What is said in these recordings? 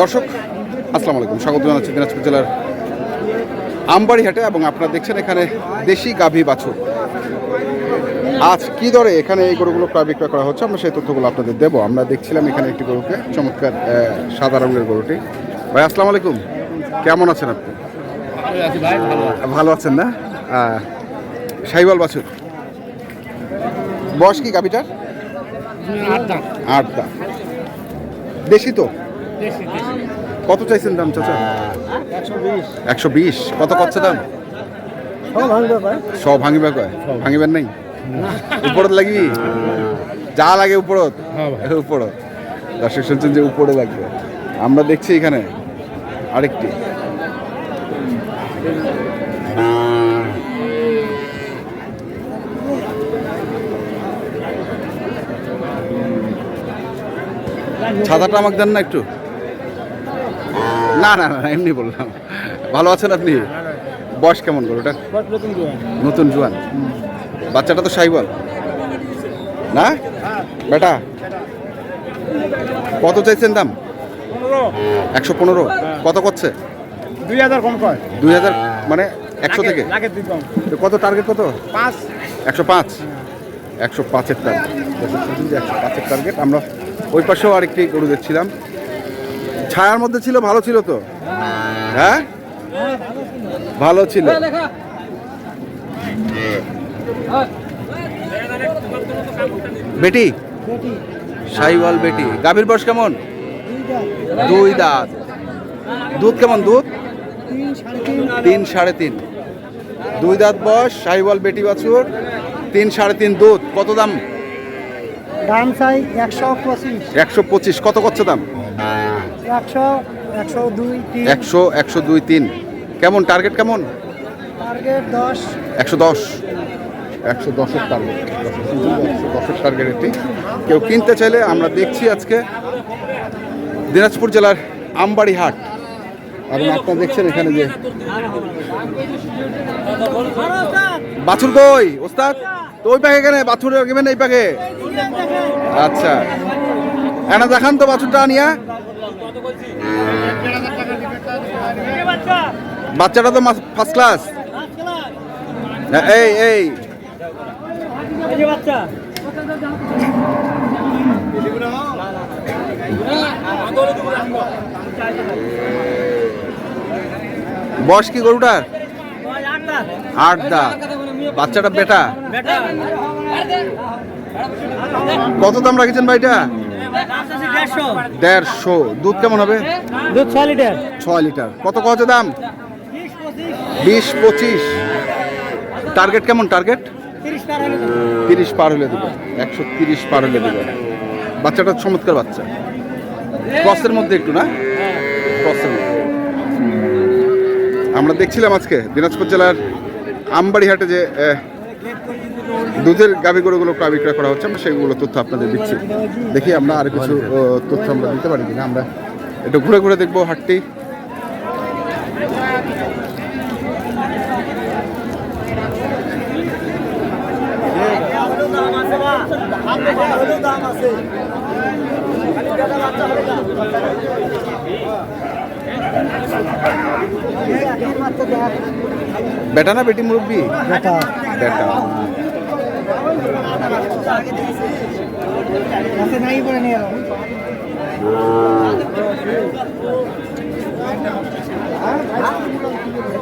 দর্শক আসসালামু আলাইকুম। স্বাগত জানাচ্ছি দিনাজপুর জেলার আমবাড়িহাটে এবং আপনারা দেখছেন এখানে দেশি গাভী বাছুর। আজ কি দরে এখানে এই গরুগুলো ক্রয় বিক্রয় করা হচ্ছে আমরা সেই তথ্যগুলো আপনাদের দেবো। আমরা দেখছিলাম এখানে একটি গরুকে চমৎকার সাদা রঙের গরুটি। ভাই আসসালামু আলাইকুম। কেমন আছেন আপনি? ভালো আছেন না? সাইবাল বাছুর। বয়স কি গাভীটার? আট দাম দেশি তো? কত চাইছেন দাম চাচা? একশো বিশ। কত কচ্ছে দাম? সব ভাঙিবে কয়? ভাঙিবেন নাই? উপরত লাগি? যা লাগে উপরত? উপরত। দর্শক শুনছেন যে উপরে লাগবে। আমরা দেখছি এখানে আরেকটি। ছাতাটা আমাকে দেন না একটু। না না না এমনি বললাম। ভালো আছেন আপনি? বয়স কেমন গরুটা নতুন জোয়ান। বাচ্চাটা তো সাইবল। না? বেটা? কত চাইছেন দাম? একশো পনেরো। কত করছে? দুই হাজার কম কয়। দুই হাজার মানে একশো থেকে? কত টার্গেট কত? পাঁচ। একশো পাঁচ? একশো পাঁচের টার্গেট একশো পাঁচের টার্গেট আমরা ওই পাশেও আরেকটি গরু দেখছিলাম। ছায়ার মধ্যে ছিল ভালো ছিল তো? হ্যাঁ? ভালো ছিল। বেটি? সাইওয়াল বেটি। গাভীর বয়স কেমন? দুই দাঁত। দুধ কেমন দুধ? তিন সাড়ে তিন। দুই দাঁত বয়স সাইওয়াল বেটি বাছুর তিন সাড়ে তিন দুধ। কত দাম? দাম চাই একশো পঁচিশ। একশো পঁচিশ। কত করছে দাম? একশো একশো দুই তিন। কেমন টার্গেট কেমন? টার্গেট দশ। একশো দশ। একশো দশের টার্গেট একশো দশের টার্গেট এটি কেউ কিনতে চাইলে আমরা দেখছি আজকে দিনাজপুর জেলার আমবাড়ি হাট এবং আপনারা দেখছেন এখানে যে বাছুর কই? ওস্তাদ তো ওই পাকে কেন? বাছুর রাখবেন এই পাকে? আচ্ছা। এনা দেখান তো বাছুরটা নিয়া বাচ্চাটা তো ফার্স্ট ক্লাস এই এই। বয়স কি গরুটার? আট দাঁত। বাচ্চাটা বেটা। কত দাম রাখেছেন ভাইটা? দেড়শো। দুধ কেমন হবে? দুধ ছয় লিটার। ছয় লিটার। কত কত দাম? বিশ পঁচিশ। টার্গেট কেমন টার্গেট? তিরিশ পার হলে দেবে। একশো তিরিশ পার হলে দেবে। বাচ্চাটা চমৎকার বাচ্চা। ক্রসের মধ্যে একটু না? ক্রসের মধ্যে। আমরা দেখছিলাম আজকে দিনাজপুর জেলার আমবাড়িহাটে যে দুধের গাভী গরুগুলো ক্রয় বিক্রয় করা হচ্ছে আমরা সেগুলো তথ্য আপনাদের দিচ্ছি। দেখি আমরা আর কিছু তথ্য আমরা দিতে পারি কিনা আমরা একটু ঘুরে ঘুরে দেখব হাটটি। বেটা না বেটি মুরব্বী? বেটা। বেটা কাছে নাই করে নিয়ে এলো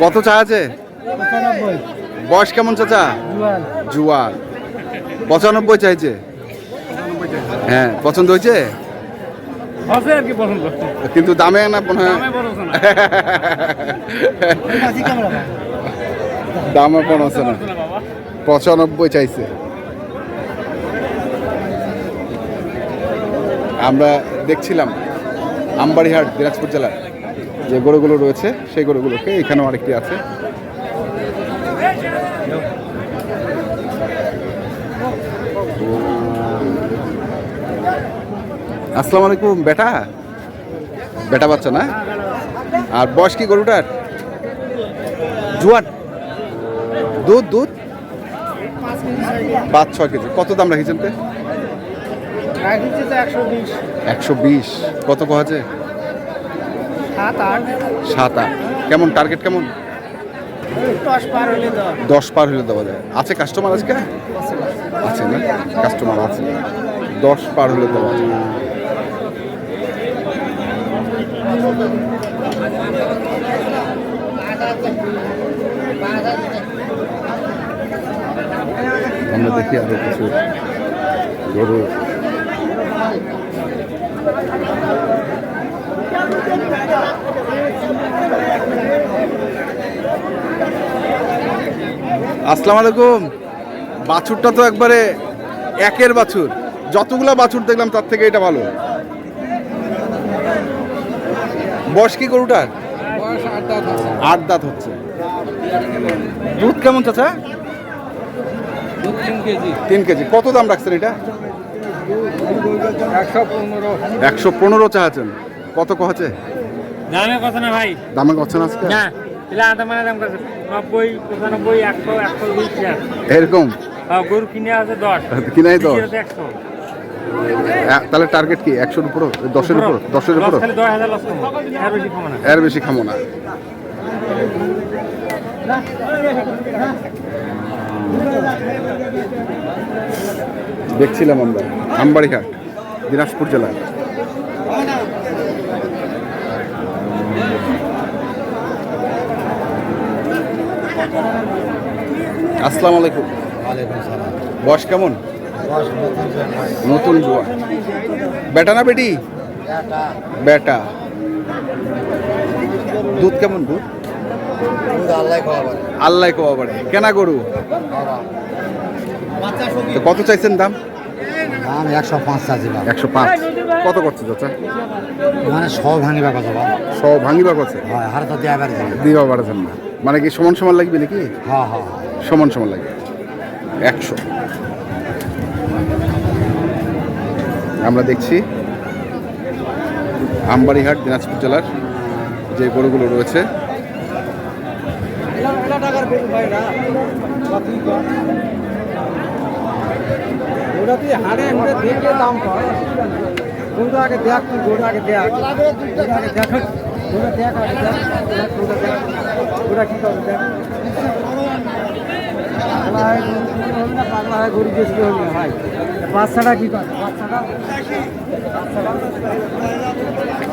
কত চা আছে? বয়স কেমন চাচা? জুয়ান পঁচানব্বই চাইছে? হ্যাঁ পছন্দ হয়েছে? কিন্তু দামে না মনে হয় দামে হচ্ছে না। পঁচানব্বই চাইছে। আমরা দেখছিলাম আমবাড়িহাট দিনাজপুর জেলার যে গরুগুলো রয়েছে, সেই গরুগুলোকে এখানেও আরেকটি আছে। আসসালামু আলাইকুম, বেটা? বেটা বাচ্চা না? আর বয়স কি গরুটার? জুয়ান? দুধ দুধ? পাঁচ ছয় কেজি। কত দাম রাখিছেন তে? একশো বিশ। কত কহাছে? সাত আট। সাত আট। কেমন? টার্গেট কেমন? দশ পার হলে দেওয়া যায়। আছে কাস্টমার আজকে? আছে না? কাস্টমার আছে। দশ পার হলে দেওয়া যায়। আমরা দেখি আরও কিছু গরু আসসালামু আলাইকুম। বাছুরটা তো একবারে একের বাছুর। যতগুলো বাছুর দেখলাম তার থেকে এটা ভালো। বয়স কি গরুটার? আট দাঁত হচ্ছে। দুধ কেমন চাচা? তিন কেজি। কত দাম রাখছেন এটা? একশো পনেরো। চাচ্ছেন। কত কহাছে দামে কথা না ভাই। দামে কচ্ছেন আজকে? না তাহলে আধা মানে এরকম? আর গরু কিনে আছে দশ। কিনাই তো তাহলে টার্গেট কি? একশোর উপর দশের উপর দশের উপর এর বেশি খামো না। দেখছিলাম আমরা। আমবাড়ি আমবাড়িঘাট দিনাজপুর জেলায় আসসালামু আলাইকুম। বয়স কেমন? নতুন জোয়া বেটা না বেটি? বেটা। দুধ কেমন দুধ আল্লাহ পারে। কেনা গরু? কত চাইছেন দাম? দাম একশো পাঁচ চাচ্ছিলাম একশো পাঁচ। কত করছে চাচা? মানে সব ভাঙিবা কথা বা সব ভাঙিবা করছে হয় হার তো দেওয়া পারছি দিবা পারছেন না। মানে কি সমান সমান লাগবে নাকি? হ্যাঁ হ্যাঁ হ্যাঁ। সমান সমান লাগবে। একশো। আমরা দেখছি আমবাড়িহাট দিনাজপুর জেলার যে গরুগুলো রয়েছে। ওটা তুই হাড়ে হাড়ে দেখে দাম কোনটা আগে দেখ তুই গোটা আগে দেখ। ওটা আগে দেখ ওটা দেখ আগে দেখ দেখ, ওটা দেখ ওটা কি করবে দেখ। পাগলা হয় গরু কিনতে হবে না পাগলা হয় গরু বেশি হবে না ভাই। বাচ্চাটা কি করে? বাচ্চাটা?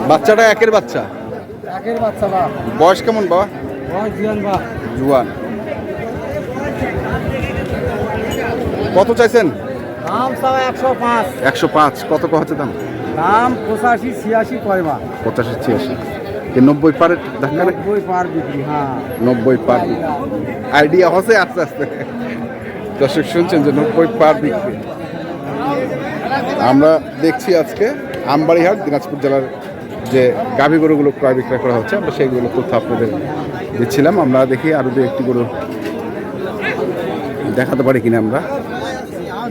বাচ্চাটা একের বাচ্চা। একের বাচ্চা বা। বয়স কেমন বাবা বয়স জিয়ান বা। জুয়ান। কত চাইছেন? একশো পাঁচ। একশো পাঁচ কত হচ্ছে দাম? দাম পঁচাশি ছিয়াশি কয় বা পঁচাশি ছিয়াশি। নব্বই ধাক্কা নব্বই পার বিক্রি হ্যাঁ। নব্বই পার আইডিয়া হচ্ছে আস্তে আস্তে। দর্শক শুনছেন যে নব্বই পার বিক্রি। আমরা দেখছি আজকে আমবাড়িহাট দিনাজপুর জেলার যে গাভী গরুগুলো ক্রয় বিক্রয় করা হচ্ছে আমরা সেইগুলো তথ্য আপনাদের দিচ্ছিলাম। আমরা দেখি আরও দু একটি গরু দেখাতে পারি কিনা আমরা।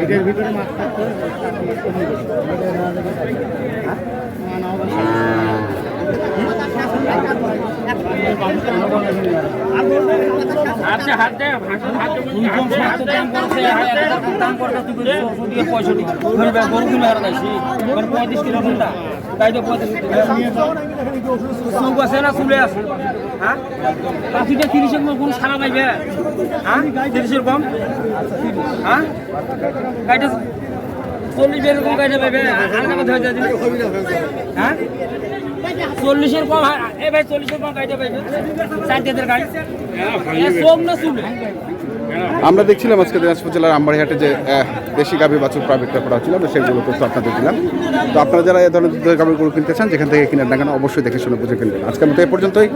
এটার ভিতরে মাছ আচ্ছা হাত দে। হাত দে হাত দে। দাম করছে দাম করছে তুই পঁয়ষট্টি পঁয়ত্রিশ কিলো ঘণ্টা তাই তো চৌক আছে না চুলে আছে? হ্যাঁ? পাখিটা তিরিশের কোন সারা পাইবে। হ্যাঁ? তিরিশের কম? হ্যাঁ? গাড়িটা চল্লিশ এরকম গাড়িটা পাইবে। হ্যাঁ? চল্লিশের কম এ ভাই চল্লিশের কম গাড়িটা জাতের গাড়ি। এ না চুলে আমরা দেখছিলাম আজকে দিনাজপুর জেলার আমবাড়িহাটে যে দেশি গাভী বাছুর প্রায় বিক্রয় করা হচ্ছিল আমরা সেগুলো তথ্য আপনাদের দিলাম। তো আপনারা যারা এই ধরনের দুধের গাভী গরু কিনতে চান যেখান থেকে কিনে না কেন অবশ্যই দেখে শুনে বুঝে কিনবেন। আজকের মতো এ পর্যন্তই।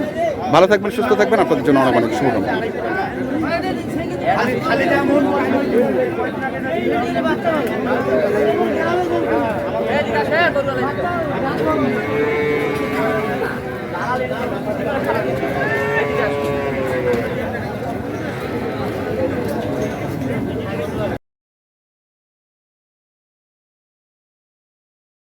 ভালো থাকবেন সুস্থ থাকবেন আপনাদের জন্য অনেক অনেক শুভকামনা। Hallelujah.